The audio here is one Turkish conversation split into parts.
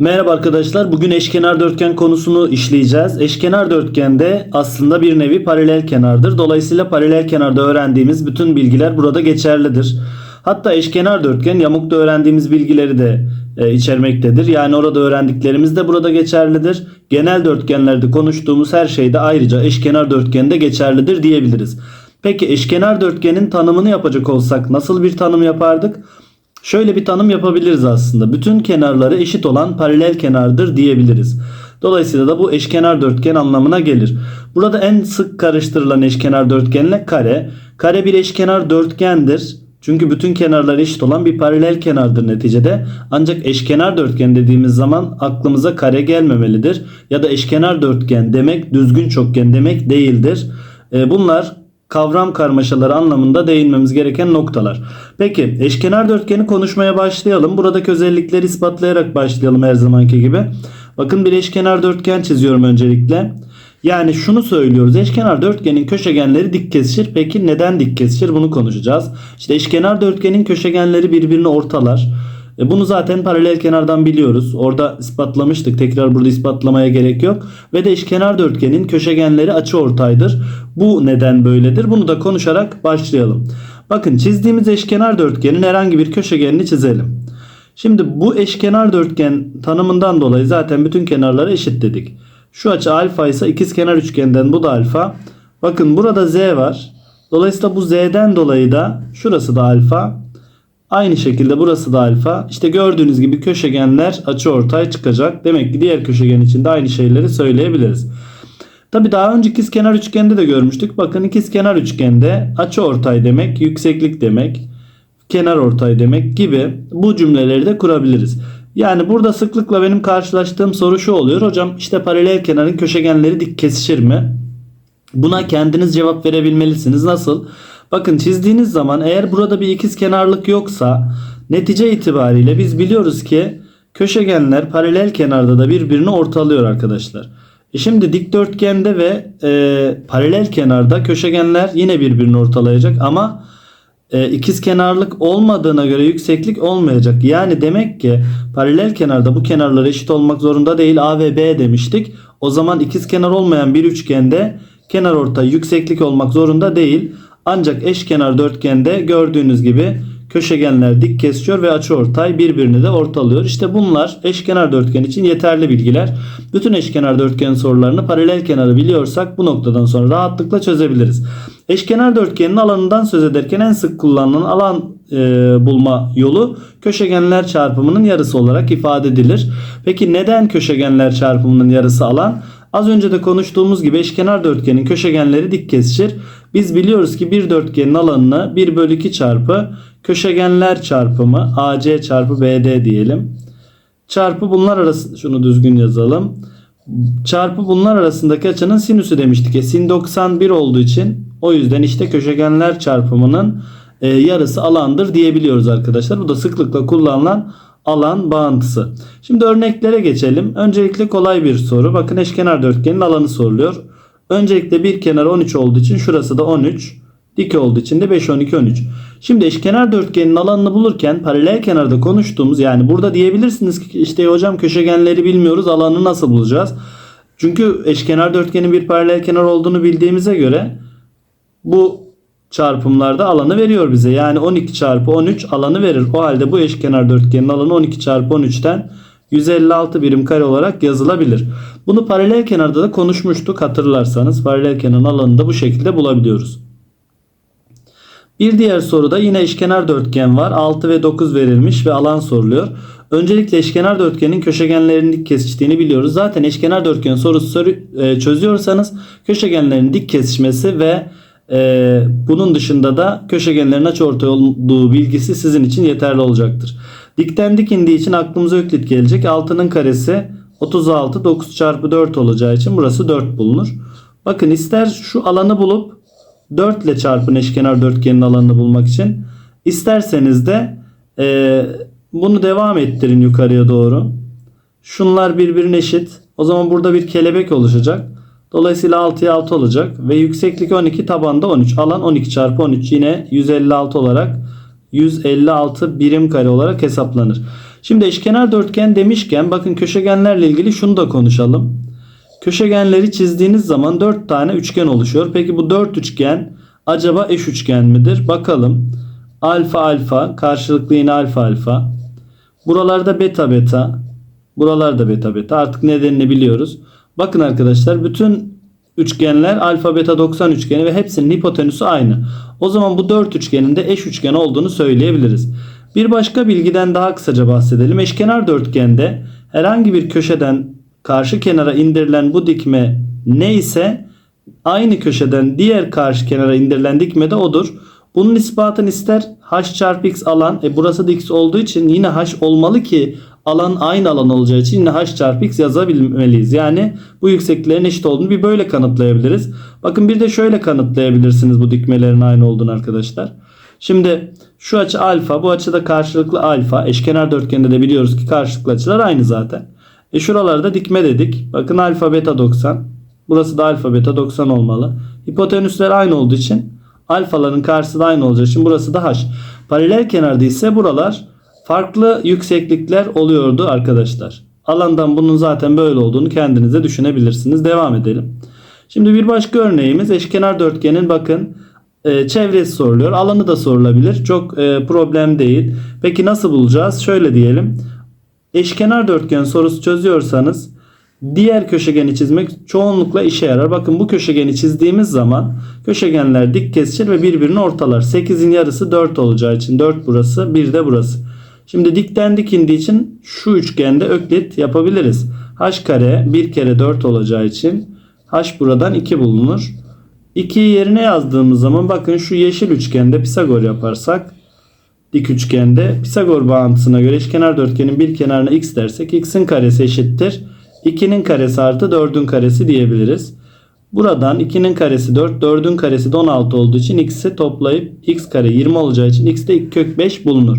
Merhaba arkadaşlar. Bugün eşkenar dörtgen konusunu işleyeceğiz. Eşkenar dörtgende aslında bir nevi paralel kenardır. Dolayısıyla paralel kenarda öğrendiğimiz bütün bilgiler burada geçerlidir. Hatta eşkenar dörtgen yamukta öğrendiğimiz bilgileri de e, içermektedir. Yani orada öğrendiklerimiz de burada geçerlidir. Genel dörtgenlerde konuştuğumuz her şey de ayrıca eşkenar dörtgende geçerlidir diyebiliriz. Peki eşkenar dörtgenin tanımını yapacak olsak nasıl bir tanım yapardık? Şöyle bir tanım yapabiliriz aslında. Bütün kenarları eşit olan paralel kenardır diyebiliriz. Dolayısıyla da bu eşkenar dörtgen anlamına gelir. Burada en sık karıştırılan eşkenar dörtgenle kare. Kare bir eşkenar dörtgendir. Çünkü bütün kenarları eşit olan bir paralel kenardır neticede. Ancak eşkenar dörtgen dediğimiz zaman aklımıza kare gelmemelidir. Ya da eşkenar dörtgen demek düzgün çokgen demek değildir. E, Bunlar kavram karmaşaları anlamında değinmemiz gereken noktalar. Peki eşkenar dörtgeni konuşmaya başlayalım. Buradaki özellikleri ispatlayarak başlayalım her zamanki gibi. Bakın bir eşkenar dörtgen çiziyorum öncelikle. Yani şunu söylüyoruz. Eşkenar dörtgenin köşegenleri dik kesişir. Peki neden dik kesişir? Bunu konuşacağız. İşte eşkenar dörtgenin köşegenleri birbirini ortalar. E bunu zaten paralel kenardan biliyoruz. Orada ispatlamıştık. Tekrar burada ispatlamaya gerek yok. Ve de eşkenar dörtgenin köşegenleri açıortaydır. Bu neden böyledir? Bunu da konuşarak başlayalım. Bakın çizdiğimiz eşkenar dörtgenin herhangi bir köşegenini çizelim. Şimdi bu eşkenar dörtgen tanımından dolayı zaten bütün kenarları eşit dedik. Şu açı alfa ise ikizkenar üçgenden bu da alfa. Bakın burada z var. Dolayısıyla bu z'den dolayı da şurası da alfa. Aynı şekilde burası da alfa. İşte gördüğünüz gibi köşegenler açıortay çıkacak. Demek ki diğer köşegen için de aynı şeyleri söyleyebiliriz. Tabi daha önce ikizkenar üçgende de görmüştük. Bakın ikizkenar üçgende açıortay demek, yükseklik demek, kenar ortay demek gibi bu cümleleri de kurabiliriz. Yani burada sıklıkla benim karşılaştığım soru şu oluyor. Hocam işte paralel kenarın köşegenleri dik kesişir mi? Buna kendiniz cevap verebilmelisiniz. Nasıl? Bakın çizdiğiniz zaman eğer burada bir ikiz kenarlık yoksa netice itibariyle biz biliyoruz ki köşegenler paralel kenarda da birbirini ortalıyor arkadaşlar. E şimdi dikdörtgende ve e, paralel kenarda köşegenler yine birbirini ortalayacak ama e, ikiz kenarlık olmadığına göre yükseklik olmayacak. Yani demek ki paralel kenarda bu kenarlar eşit olmak zorunda değil. A ve B demiştik. O zaman ikiz kenar olmayan bir üçgende kenar ortay yükseklik olmak zorunda değil. Ancak eşkenar dörtgende gördüğünüz gibi köşegenler dik kesiyor ve açıortay birbirini de ortalıyor. İşte bunlar eşkenar dörtgen için yeterli bilgiler. Bütün eşkenar dörtgen sorularını paralel kenarı biliyorsak bu noktadan sonra rahatlıkla çözebiliriz. Eşkenar dörtgenin alanından söz ederken en sık kullanılan alan e, bulma yolu köşegenler çarpımının yarısı olarak ifade edilir. Peki neden köşegenler çarpımının yarısı alan? Az önce de konuştuğumuz gibi eşkenar dörtgenin köşegenleri dik kesişir. Biz biliyoruz ki bir dörtgenin alanını 1 bölü 2 çarpı köşegenler çarpımı AC çarpı BD diyelim. Çarpı bunlar arasında şunu düzgün yazalım. Çarpı bunlar arasındaki açının sinüsü demiştik. E, sin 91 olduğu için o yüzden işte köşegenler çarpımının e, yarısı alandır diyebiliyoruz arkadaşlar. Bu da sıklıkla kullanılan alan bağıntısı. Şimdi örneklere geçelim. Öncelikle kolay bir soru. Bakın eşkenar dörtgenin alanı soruluyor. Öncelikle bir kenar 13 olduğu için şurası da 13. Dik olduğu için de 5, 12, 13. Şimdi eşkenar dörtgenin alanını bulurken paralel kenarda konuştuğumuz yani burada diyebilirsiniz ki işte hocam köşegenleri bilmiyoruz alanı nasıl bulacağız? Çünkü eşkenar dörtgenin bir paralel kenar olduğunu bildiğimize göre bu çarpımlarda alanı veriyor bize. Yani 12 çarpı 13 alanı verir. O halde bu eşkenar dörtgenin alanı 12 çarpı 13'ten 156 birim kare olarak yazılabilir. Bunu paralel kenarda da konuşmuştuk hatırlarsanız. Paralel kenarın alanını da bu şekilde bulabiliyoruz. Bir diğer soruda yine eşkenar dörtgen var. 6 ve 9 verilmiş ve alan soruluyor. Öncelikle eşkenar dörtgenin köşegenlerinin dik kesiştiğini biliyoruz. Zaten eşkenar dörtgen sorusu soru, e, çözüyorsanız köşegenlerin dik kesişmesi ve e, bunun dışında da köşegenlerin açıortay olduğu bilgisi sizin için yeterli olacaktır. Dikten dik indiği için aklımıza öklit gelecek. 6'nın karesi 36 9 çarpı 4 olacağı için burası 4 bulunur. Bakın ister şu alanı bulup 4 ile çarpın eşkenar dörtgenin alanını bulmak için. İsterseniz de e, bunu devam ettirin yukarıya doğru. Şunlar birbirine eşit. O zaman burada bir kelebek oluşacak. Dolayısıyla 6'ya 6 olacak. Ve yükseklik 12 tabanda 13. Alan 12 çarpı 13 yine 156 olarak 156 birim kare olarak hesaplanır. Şimdi eşkenar dörtgen demişken bakın köşegenlerle ilgili şunu da konuşalım. Köşegenleri çizdiğiniz zaman 4 tane üçgen oluşuyor. Peki bu 4 üçgen acaba eş üçgen midir? Bakalım. Alfa alfa karşılıklı yine alfa alfa. Buralarda beta beta. Buralarda beta beta. Artık nedenini biliyoruz. Bakın arkadaşlar bütün üçgenler alfa beta 90 üçgeni ve hepsinin hipotenüsü aynı. O zaman bu 4 üçgenin de eş üçgen olduğunu söyleyebiliriz. Bir başka bilgiden daha kısaca bahsedelim. Eşkenar dörtgende herhangi bir köşeden karşı kenara indirilen bu dikme neyse aynı köşeden diğer karşı kenara indirilen dikme de odur. Bunun ispatını ister h çarpı x alan. E burası da x olduğu için yine h olmalı ki alan aynı alan olacağı için yine h çarpı x yazabilmeliyiz. Yani bu yüksekliklerin eşit olduğunu bir böyle kanıtlayabiliriz. Bakın bir de şöyle kanıtlayabilirsiniz bu dikmelerin aynı olduğunu arkadaşlar. Şimdi şu açı alfa bu açı da karşılıklı alfa. Eşkenar dörtgende de biliyoruz ki karşılıklı açılar aynı zaten. E şuralarda dikme dedik. Bakın alfa beta 90. Burası da alfa beta 90 olmalı. Hipotenüsler aynı olduğu için alfaların karşısı da aynı olacağı için burası da h. Paralel kenarda ise buralar farklı yükseklikler oluyordu arkadaşlar. Alandan bunun zaten böyle olduğunu kendinize düşünebilirsiniz. Devam edelim. Şimdi bir başka örneğimiz eşkenar dörtgenin bakın e, çevresi soruluyor. Alanı da sorulabilir. Çok e, problem değil. Peki nasıl bulacağız? Şöyle diyelim. Eşkenar dörtgen sorusu çözüyorsanız diğer köşegeni çizmek çoğunlukla işe yarar. Bakın bu köşegeni çizdiğimiz zaman köşegenler dik kesişir ve birbirini ortalar. 8'in yarısı 4 olacağı için 4 burası 1 de burası. Şimdi dikten dik için şu üçgende öklit yapabiliriz. h kare 1 kere 4 olacağı için h buradan 2 bulunur. 2'yi yerine yazdığımız zaman bakın şu yeşil üçgende Pisagor yaparsak dik üçgende Pisagor bağıntısına göre eşkenar dörtgenin bir kenarına x dersek x'in karesi eşittir. 2'nin karesi artı 4'ün karesi diyebiliriz. Buradan 2'nin karesi 4, 4'ün karesi de 16 olduğu için x'i toplayıp x kare 20 olacağı için x'te 2 kök 5 bulunur.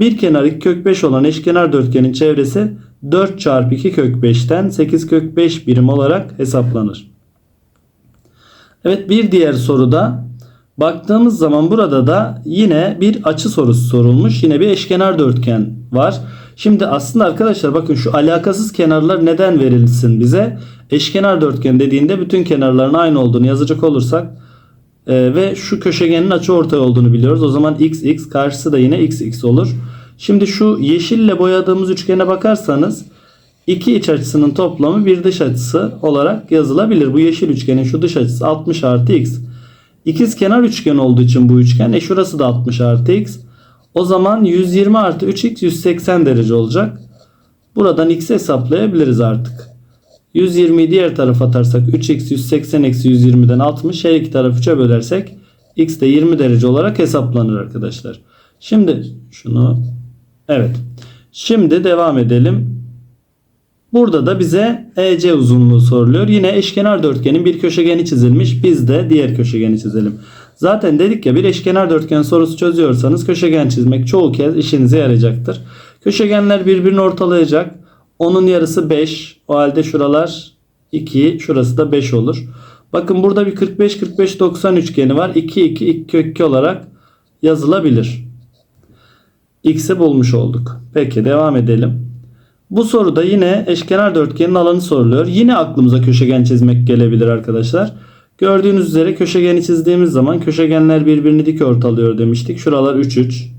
Bir kenar 2 kök 5 olan eşkenar dörtgenin çevresi 4 çarpı 2 kök 5'ten 8 kök 5 birim olarak hesaplanır. Evet bir diğer soruda baktığımız zaman burada da yine bir açı sorusu sorulmuş. Yine bir eşkenar dörtgen var. Şimdi aslında arkadaşlar bakın şu alakasız kenarlar neden verilsin bize? Eşkenar dörtgen dediğinde bütün kenarların aynı olduğunu yazacak olursak e, ve şu köşegenin açı ortay olduğunu biliyoruz. O zaman x x karşısı da yine x x olur. Şimdi şu yeşille boyadığımız üçgene bakarsanız iki iç açısının toplamı bir dış açısı olarak yazılabilir. Bu yeşil üçgenin şu dış açısı 60 artı x. İkiz kenar üçgen olduğu için bu üçgen. E şurası da 60 artı x. O zaman 120 artı 3x 180 derece olacak. Buradan x hesaplayabiliriz artık. 120'yi diğer tarafa atarsak 3x 180 eksi 120'den 60. Her iki tarafı 3'e bölersek x de 20 derece olarak hesaplanır arkadaşlar. Şimdi şunu evet. Şimdi devam edelim. Burada da bize EC uzunluğu soruluyor. Yine eşkenar dörtgenin bir köşegeni çizilmiş. Biz de diğer köşegeni çizelim. Zaten dedik ya bir eşkenar dörtgen sorusu çözüyorsanız köşegen çizmek çoğu kez işinize yarayacaktır. Köşegenler birbirini ortalayacak. Onun yarısı 5. O halde şuralar 2. Şurası da 5 olur. Bakın burada bir 45-45-90 üçgeni var. 2 2 2 kök 2 olarak yazılabilir. X'i bulmuş olduk. Peki devam edelim. Bu soruda yine eşkenar dörtgenin alanı soruluyor. Yine aklımıza köşegen çizmek gelebilir arkadaşlar. Gördüğünüz üzere köşegeni çizdiğimiz zaman köşegenler birbirini dik ortalıyor demiştik. Şuralar 3 3.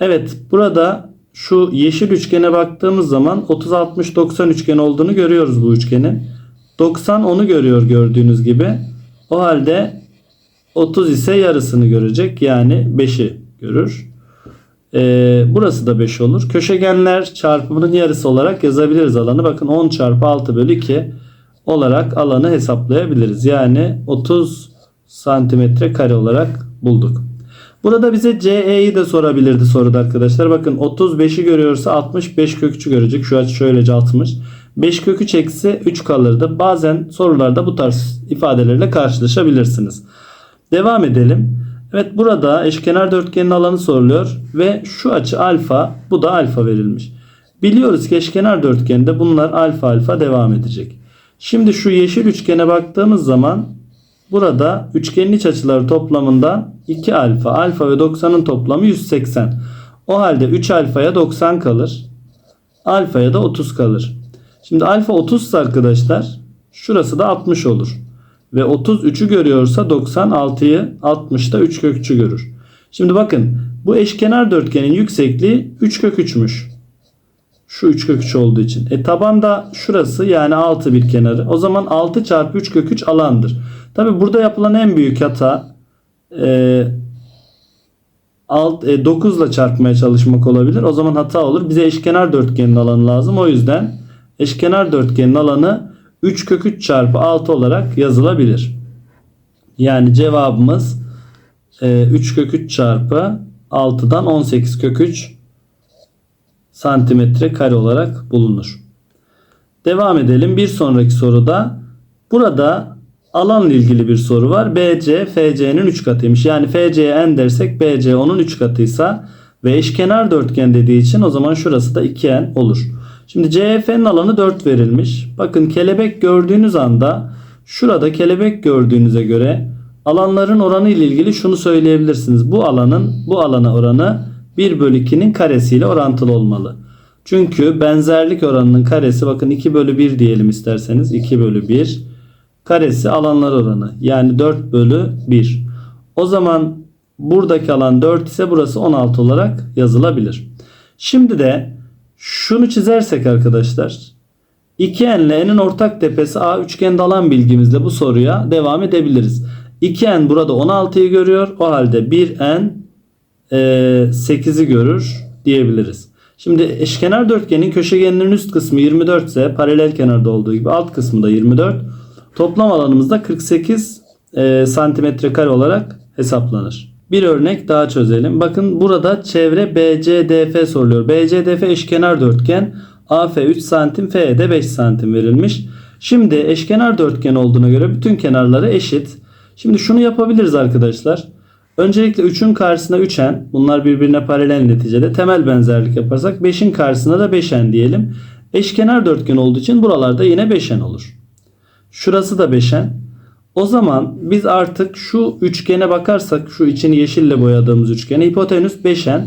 Evet burada şu yeşil üçgene baktığımız zaman 30 60 90 üçgen olduğunu görüyoruz bu üçgenin. 90 onu görüyor gördüğünüz gibi. O halde 30 ise yarısını görecek. Yani 5'i görür. Ee, burası da 5 olur. Köşegenler çarpımının yarısı olarak yazabiliriz alanı. Bakın 10 çarpı 6 bölü 2 olarak alanı hesaplayabiliriz. Yani 30 santimetre kare olarak bulduk. Burada bize CE'yi de sorabilirdi soruda arkadaşlar. Bakın 35'i görüyorsa 65 kök 3'ü görecek. Şu açı şöylece 60. 5 kök 3 eksi 3 kalırdı. Bazen sorularda bu tarz ifadelerle karşılaşabilirsiniz. Devam edelim. Evet burada eşkenar dörtgenin alanı soruluyor ve şu açı alfa bu da alfa verilmiş. Biliyoruz ki eşkenar dörtgende bunlar alfa alfa devam edecek. Şimdi şu yeşil üçgene baktığımız zaman burada üçgenin iç açıları toplamından 2 alfa alfa ve 90'ın toplamı 180. O halde 3 alfaya 90 kalır. Alfaya da 30 kalır. Şimdi alfa 30 ise arkadaşlar şurası da 60 olur. Ve 30 3'ü görüyorsa 96'yı 60'da 3 kök 3'ü görür. Şimdi bakın bu eşkenar dörtgenin yüksekliği 3 kök 3'müş. Şu 3 kök 3 olduğu için. E taban da şurası yani 6 bir kenarı. O zaman 6 çarpı 3 kök 3 alandır. Tabi burada yapılan en büyük hata e, alt, e, 9 ile çarpmaya çalışmak olabilir. O zaman hata olur. Bize eşkenar dörtgenin alanı lazım. O yüzden eşkenar dörtgenin alanı 3 kök 3 çarpı 6 olarak yazılabilir. Yani cevabımız e, 3 kök 3 çarpı 6'dan 18 kök 3 santimetre kare olarak bulunur. Devam edelim. Bir sonraki soruda burada alanla ilgili bir soru var. BC FC'nin 3 katıymış. Yani FC'ye n dersek BC onun 3 katıysa ve eşkenar dörtgen dediği için o zaman şurası da 2n olur. Şimdi CF'nin alanı 4 verilmiş. Bakın kelebek gördüğünüz anda şurada kelebek gördüğünüze göre alanların oranı ile ilgili şunu söyleyebilirsiniz. Bu alanın bu alana oranı 1 bölü 2'nin karesiyle orantılı olmalı. Çünkü benzerlik oranının karesi bakın 2 bölü 1 diyelim isterseniz 2 bölü 1 karesi alanlar oranı yani 4 bölü 1. O zaman buradaki alan 4 ise burası 16 olarak yazılabilir. Şimdi de şunu çizersek arkadaşlar 2n ile n'in ortak tepesi A üçgende alan bilgimizle bu soruya devam edebiliriz. 2n burada 16'yı görüyor. O halde 1n e, 8'i görür diyebiliriz. Şimdi eşkenar dörtgenin köşegeninin üst kısmı 24 ise paralel kenarda olduğu gibi alt kısmı da 24. Toplam alanımız da 48 e, santimetre kare olarak hesaplanır. Bir örnek daha çözelim. Bakın burada çevre BCDF soruluyor. BCDF eşkenar dörtgen. AF 3 santim, FE de 5 santim verilmiş. Şimdi eşkenar dörtgen olduğuna göre bütün kenarları eşit. Şimdi şunu yapabiliriz arkadaşlar. Öncelikle 3'ün karşısına 3n. Bunlar birbirine paralel neticede. Temel benzerlik yaparsak 5'in karşısına da 5n diyelim. Eşkenar dörtgen olduğu için buralarda yine 5n olur. Şurası da 5n. O zaman biz artık şu üçgene bakarsak şu içini yeşille boyadığımız üçgene hipotenüs 5n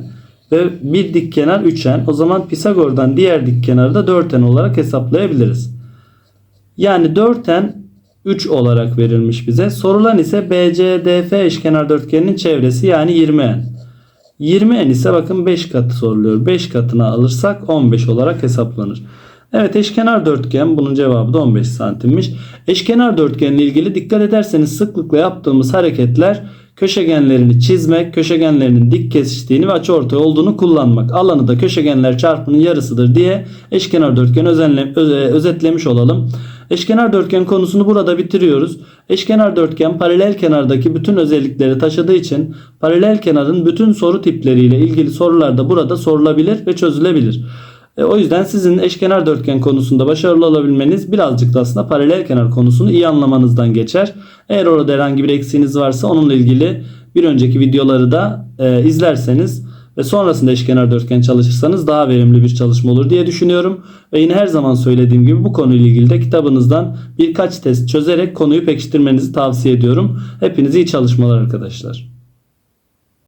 ve bir dik kenar 3n. O zaman Pisagor'dan diğer dik kenarı da 4n olarak hesaplayabiliriz. Yani 4n 3 olarak verilmiş bize. Sorulan ise BCDF eşkenar dörtgeninin çevresi yani 20n. 20n ise bakın 5 katı soruluyor. 5 katına alırsak 15 olarak hesaplanır. Evet eşkenar dörtgen bunun cevabı da 15 santimmiş. Eşkenar dörtgenle ilgili dikkat ederseniz sıklıkla yaptığımız hareketler köşegenlerini çizmek, köşegenlerinin dik kesiştiğini ve açıortay olduğunu kullanmak. Alanı da köşegenler çarpımının yarısıdır diye eşkenar dörtgen özenle, öz, özetlemiş olalım. Eşkenar dörtgen konusunu burada bitiriyoruz. Eşkenar dörtgen paralel kenardaki bütün özellikleri taşıdığı için paralel kenarın bütün soru tipleriyle ilgili sorular da burada sorulabilir ve çözülebilir. E, o yüzden sizin eşkenar dörtgen konusunda başarılı olabilmeniz birazcık da aslında paralel kenar konusunu iyi anlamanızdan geçer. Eğer orada herhangi bir eksiğiniz varsa onunla ilgili bir önceki videoları da e, izlerseniz ve sonrasında eşkenar dörtgen çalışırsanız daha verimli bir çalışma olur diye düşünüyorum. Ve yine her zaman söylediğim gibi bu konuyla ilgili de kitabınızdan birkaç test çözerek konuyu pekiştirmenizi tavsiye ediyorum. Hepinize iyi çalışmalar arkadaşlar.